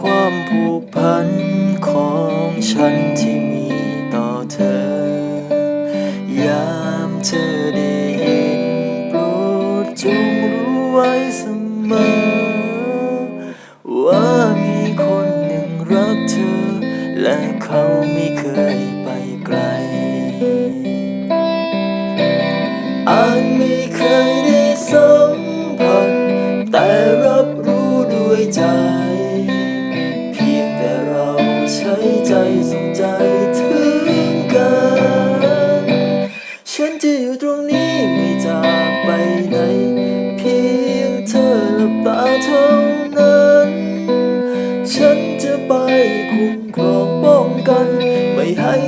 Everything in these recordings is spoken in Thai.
ความผูกพันของฉันที่มีต่อเธอ ยามเธอได้เห็นโปรดจงรู้ไว้เสมอ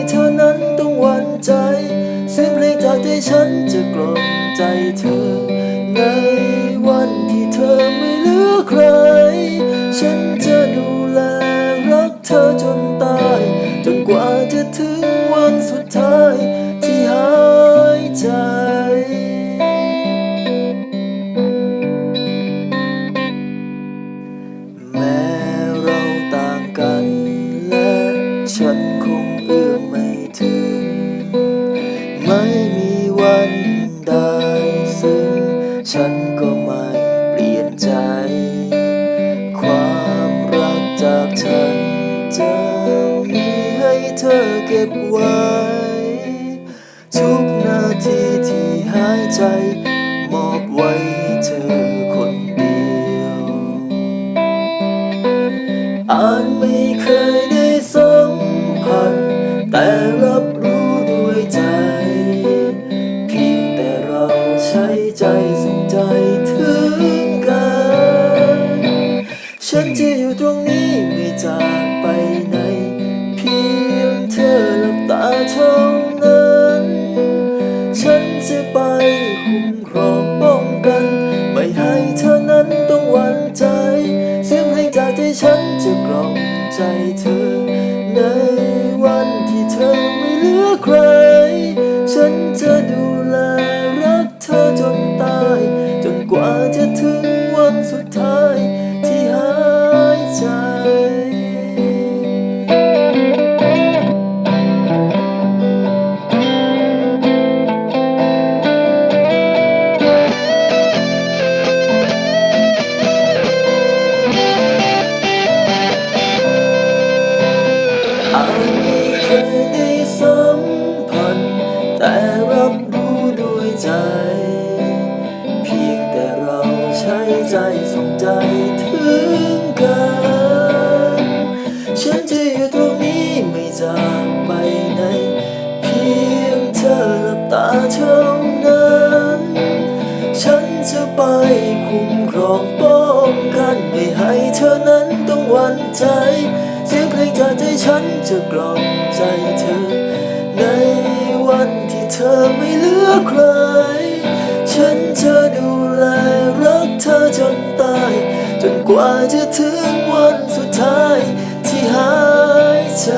เธอนั้นต้องหวั่นใจ เสียงเพลงจากใจฉันจะกล่อมใจเธอใน ฉันก็ไม่เปลี่ยนใจ ความรักจากฉันจะมีให้เธอเก็บไว้ากที่ฉันจะกล่อมใจเธอในวัน คุ้มครองป้องกันไม่ให้เธอนั้นต้องหวั่นใจ เสียงเพลงจากใจฉันจะกล่อมใจเธอ ในวันที่เธอไม่เหลือใคร ฉันจะดูแลรักเธอจนตาย จนกว่าจะถึงวันสุดท้ายที่หายใจ